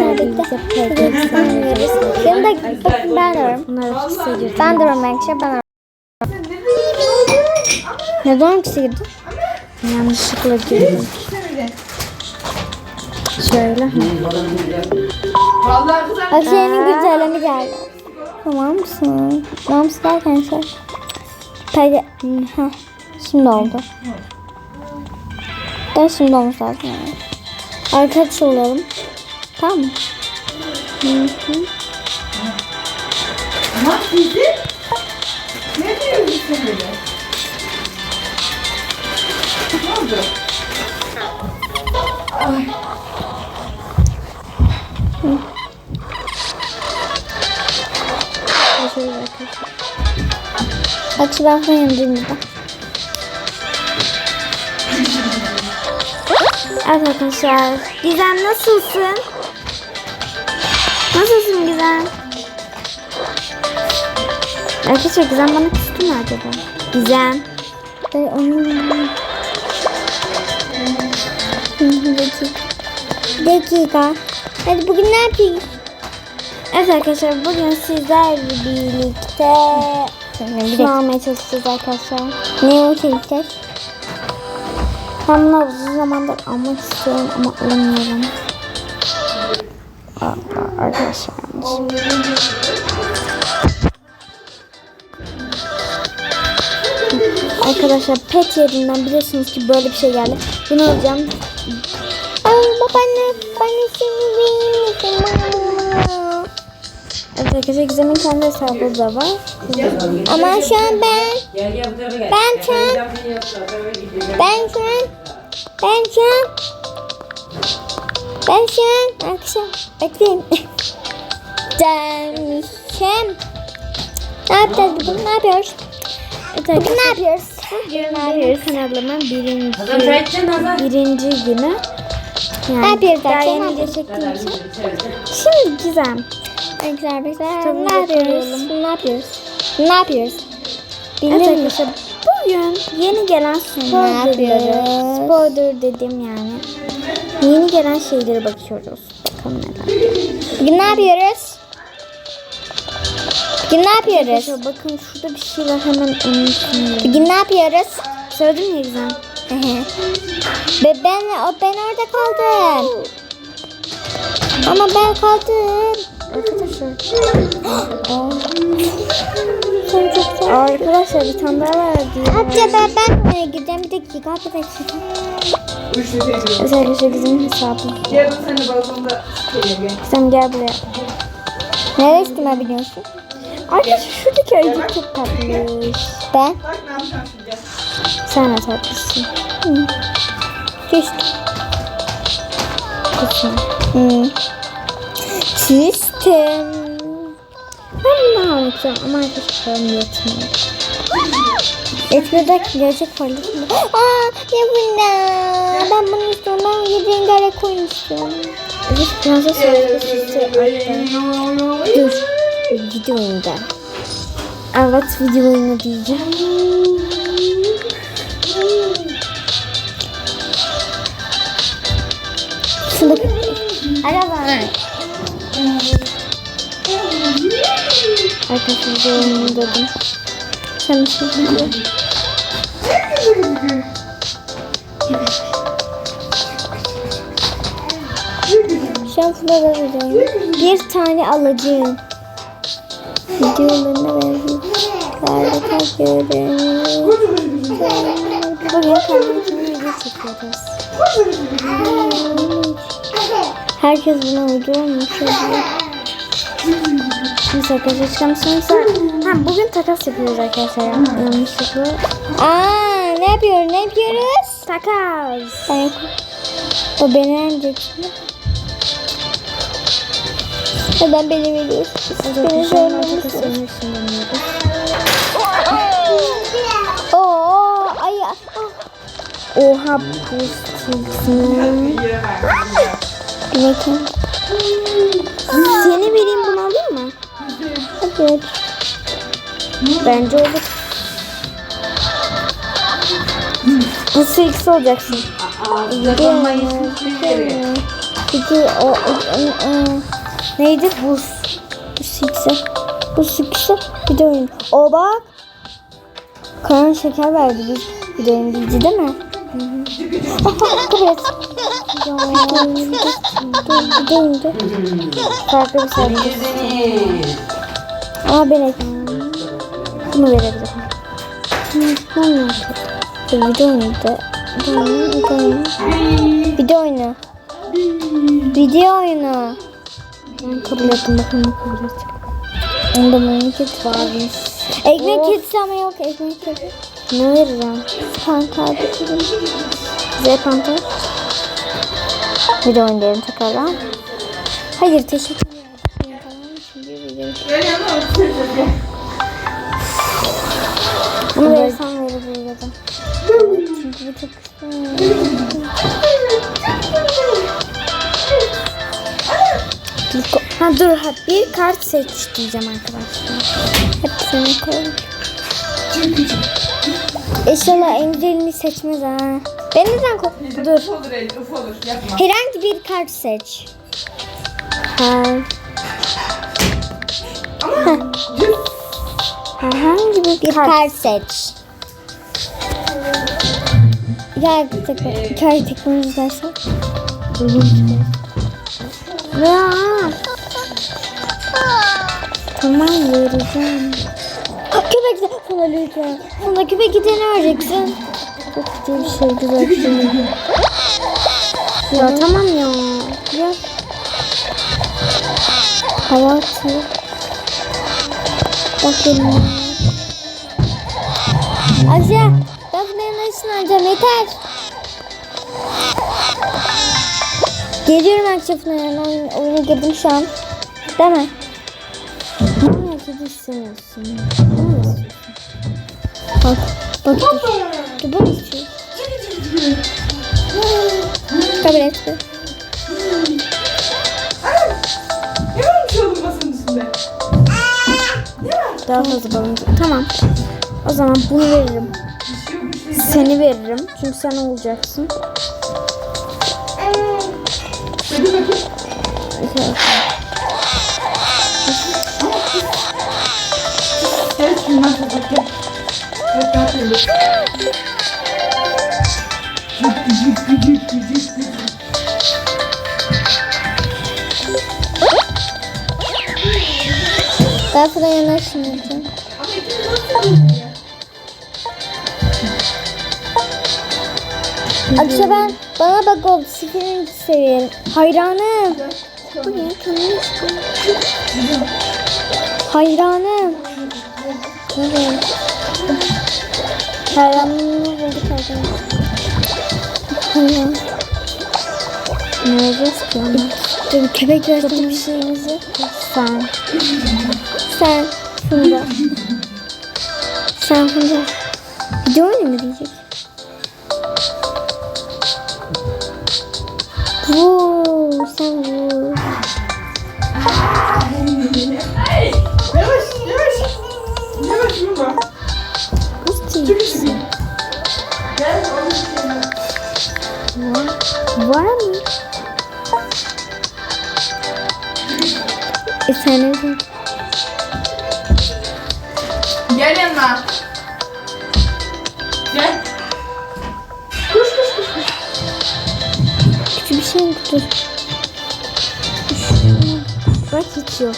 Arkadaşlar birlikte PGX oynuyoruz. Yanında bakın ben girdi. Ben de arkadaşlar ben de varım. Neden ikisi girdi? Yanlışlıkla girdim. Şöyle. Asiye'nin güzelliğini geldi. Tamam mısın? Tamam mısın arkadaşlar? Peki. Heh. Şimdi oldu. Ben şimdi olmuş lazım. Yani. Arkadaş olalım. Tamam mı? Hı hı. Bak bizi. Ne diyorsun sen öyle? Ne oldu? Şöyle arkadaşlar. Şu ben burada. Evet arkadaşlar. Gizem nasılsın? Nasılsın Gizem? Arkadaşlar Gizem bana küstü mü acaba? Gizem. Ben onu... Hı, Dakika. Hadi bugün ne yapıyoruz? Evet arkadaşlar bugün sizlerle birlikte şunu almaya çalışacağız arkadaşlar. Ne o? Ben bunu uzun zamandır almak istiyorum ama alamıyorum. Aa, Arkadaşlar. Pet yerinden biliyorsunuz ki böyle bir şey geldi. Bunu alacağım. Ay babaanne, babaanne seni benim Evet arkadaşlar Gizem'in kendi hesabı da var. Ama şu an ben. Ben şu an- ben şu an, ben şu an, ben şu an, arkadaşlar, bekleyin. Demişim. Ne yapacağız bugün? Ne yapıyoruz? Bugün ne yapıyoruz? bugün benim kanalımın birinci, birinci günü. Yani Ne yapıyoruz daha yeni Ne video yapıyoruz? çektiğim için. Şimdi Gizem. Arkadaşlar, arkadaşlar, Kitabımızı ne yapıyoruz? Ne yapıyoruz? Ne yapıyoruz? Bilir misin? bugün yeni gelen yapıyoruz? spoiler dedim yani. Yeni gelen şeylere bakıyoruz. Bakalım neden. Bugün ne yapıyoruz? Bugün ne yapıyoruz? Arkadaşlar bakın şurada bir şey var hemen üstünde. Bugün ne yapıyoruz? Söyledin mi Gizem? Ve ben, o, ben orada kaldım. Ama ben kaldım. Arkadaşlar. Arkadaşlar bir tane daha var. Hatta ben, gideceğim. Bir dakika, bir dakika. Evet arkadaşlar bizim hesabı. Gel bak sen de balkonda şey gel. Gizem gel buraya. Nereye üstüme biliyorsun? Arkadaşlar şuradaki ayıcık çok tatlıymış. Ben. Ne yapacağım. Sen de tatlısın. Küstüm. Kutsun. Hmm. Küstüm. Ben almak istiyorum ama arkadaşlar yetmiyor. Etmeden gerçek paylaşım. Aa ne bu ne? Ben bunu istiyorum. Ben yedi rengarenk koyun istiyorum. Evet prenses arkadaşlar Dur. Video oyunda. Evet video oyunu diyeceğim. Şunu Araba. Arkadaşlar video oyunu dedim. Şey diyeceğim. Şansına vereceğim. Bir tane alacağım. Videolarına benziyor. Harika görünüyor. Bugün kendim için video çekiyoruz. Herkes buna uydurmuş oluyor. Neyse arkadaşlar çıkamışsınız. Ha bugün takas yapıyoruz arkadaşlar. Yanlışlıkla. Aa ne yapıyoruz? Ne yapıyoruz? Takas. Ben, o beni emecek. Neden beni veriyorsun? Beni Arkadaşlar takas görmemişsin. oyunu için deniyoruz. Oo ay. Oha bu stilsin. Bakayım. Seni vereyim bunu? Evet. Bence olur. Nasıl ikisi olacaksın? Peki o, o, o- o- neydi? Buz. Buz ikisi. Buz ikisi. Bir de oyun. O bak. Karan şeker verdi biz. Bir de oyun bildi değil mi? Aha, kabul et. Ya, dur, bir de oyundu. Farklı bir sayı. Ama ben. Bunu verebilirim. Oyunu. Bir de oyunu. Video oyunu. Ben kabul ettim. Bakalım ne kabul edecek. Onda memleket varmış. Ekmek kedisi ama yok ekmek kedisi. Ne vereceğim? Kan kardeşim. Z de oyun diyelim tekrardan. Hayır teşekkür ederim. Çünkü video. Bunu versem verebilirdim. Çünkü bu çok. Ha dur ha bir kart seç diyeceğim arkadaşlar. Hepsini koyalım. İnşallah en güzelini seçmez ha. Ben neden koy? Dur. Herhangi bir kart seç. Her, Ama herhangi bir Bir kart. kart seç. Tek hikaye teknoloji dersi. Ya. Tamam vereceğim. Köpek de sana lütfen. Sana köpek gideni vereceksin. Çok güzel bir şey güzel. Ya tamam ya. Ya. Hava atıyor. Bak benim. Ayşe. Ben bunların ışınlanacağım yeter. Geliyorum Akşaf'ın yanına oyun, oyuna girdim şu an. Değil mi? Ne? Ne istiyorsun? Bak. Bak. Bak istiyor. Kabul etti. Daha fazla balon. Tamam. O zaman bunu veririm. Seni veririm. Çünkü sen olacaksın. Hadi bakayım. Gel şundan nasıl yapıyoruz ya? Akşa ben bana bak o sifirini seviyorum. Hayranım. Bu ne? Hayranım. Evet. Hayranımı bulduk hayranım. Ne vereceğiz ki ona? Dur köpek versene. bir şeyimiz yok. Sen. Sen Funda. Sen Funda. Video oyunu mu diyecek? Vuu sen vuu. Yavaş yavaş. Yavaş. Nasıl Çok iyi. Gel. Var mı? E sen ne diyorsun? Gel yanıma. Gel. Koş koş koş. koş. Kötü bir şey mi dur? Bak hiç yok.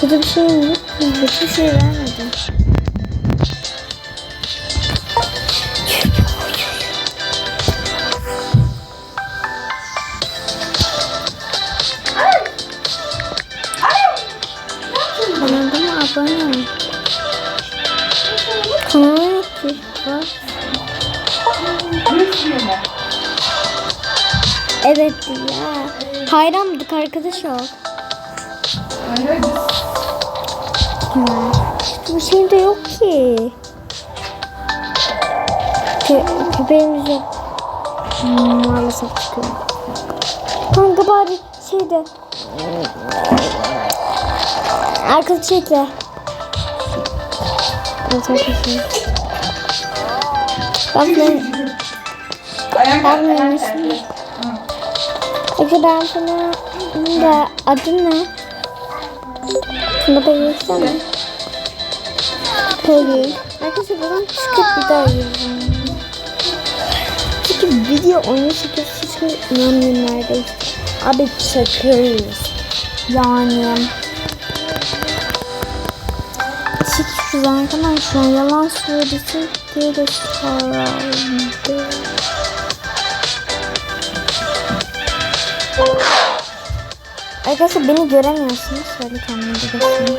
Kötü bir şey mi? Hiçbir şey vermedim. Evet ya. Hayrandık arkadaş ol. Hayır hayır. Kötü bir şey de yok ki. Kö köpeğimiz yok. Maalesef çıkıyor. Kanka bari şeyde. Arkadaş ekle. Evet arkadaşlar. Bak ben Ayağın kalk, ayağın Peki ben sana da adın ne? Şunu da yesene. Pelin. Arkadaşlar buradan çıkıp bir daha yiyeceğim. Çünkü video oyunu çıkıp hiç inanmıyorum neredeyse. Abi çakırız. Yani. Çık şuradan hemen şu an yalan söylesin diye de sarıldı. Arkadaşlar beni göremiyorsunuz. Şöyle kendimi göstereyim.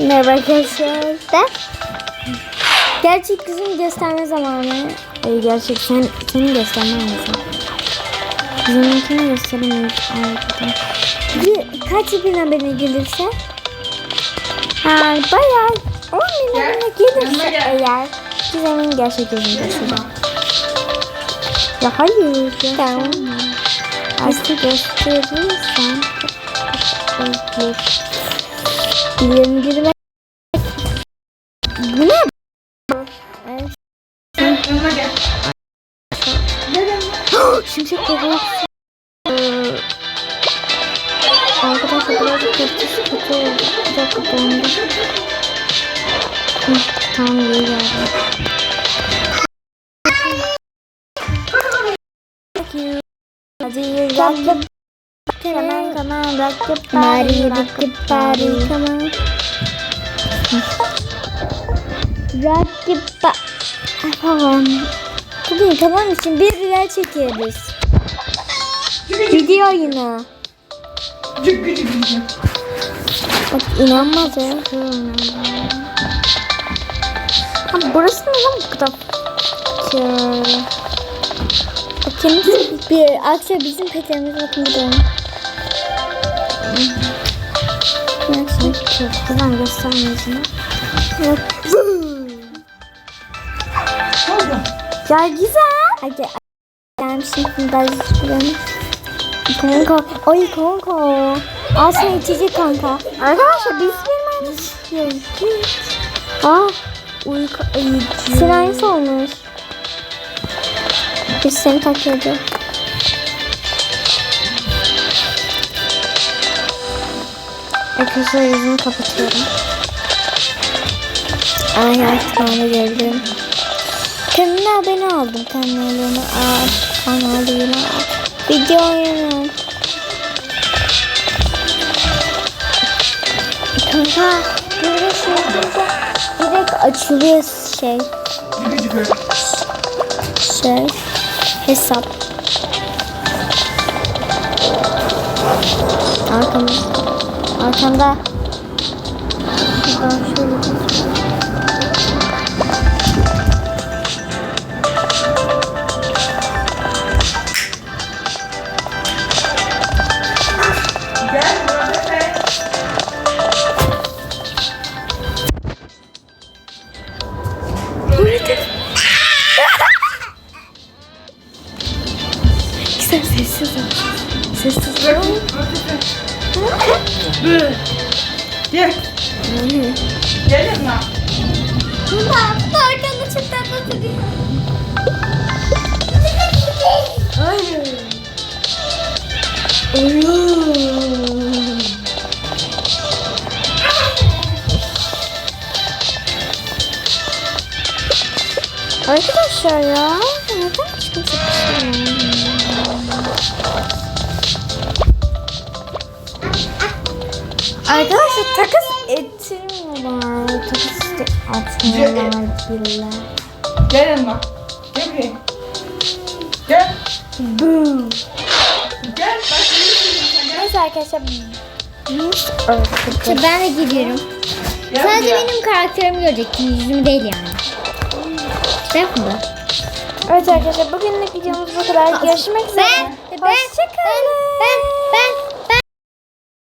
Merhaba arkadaşlar. Gerçek kızım gösterme zamanı. Ay gerçek sen seni gösterme lazım. Kızımınkini gösteremeyiz. Bir, kaç bin abone gelirse? Ha bayağı 10 bin abone gelirse eğer Gizem'in gerçek yüzünü göstereceğim. Ya hayır. Tamam. Artık gösterirsen olur. Biliyorum girme. Bu ne? Evet. Şimşek kokulu. Ee, Arkadaşlar birazcık köftesi kötü oldu. Bir dakika dondu. Tamam iyi geldi. Rakip. Kaman kaman rakip bari rakip bari kaman. Ba... Tamam. Bugün tamam için bir lira çekiyoruz. Video gıcık. Bak inanmaz ya. Ha, burası neden bu kadar? Bakın bir akşam bizim peteğimiz bakın bir göstermeyeceğim. Yok. Ne oldu? Ya güzel. Hadi gelmişim ben hiçbirini. Kanka. Ay kanka. Al sana içecek kanka. Arkadaşlar biz bilmemiz Ah. Uyku ayıcı. Sırayısı olmuş. Biz seni takip ediyor. Arkadaşlar yüzümü kapatıyorum. Ay artık de gördüm. Kanalına abone oldum. Kanalına al. Kanalına al. Video oyunu. Kanka böyle şey yapınca direkt açılıyor şey. Şey. Hesap. Arkamda. Arkamda. Şöyle. Arkadaşlar ya. Neden hiç kimse? Arkadaşlar takas ettirmiyorlar. Takas de atmıyorlar bile. Gel yanıma. Gel buraya. Gel. Boom. Bak gel. Neyse arkadaşlar. Arkadaşlar. Ben de gidiyorum. Sadece benim karakterimi görecektin. Yüzümü değil yani. Değil mi? Evet arkadaşlar bugünlük videomuz bu kadar. Görüşmek üzere. Ben, ben, ben, ben, ben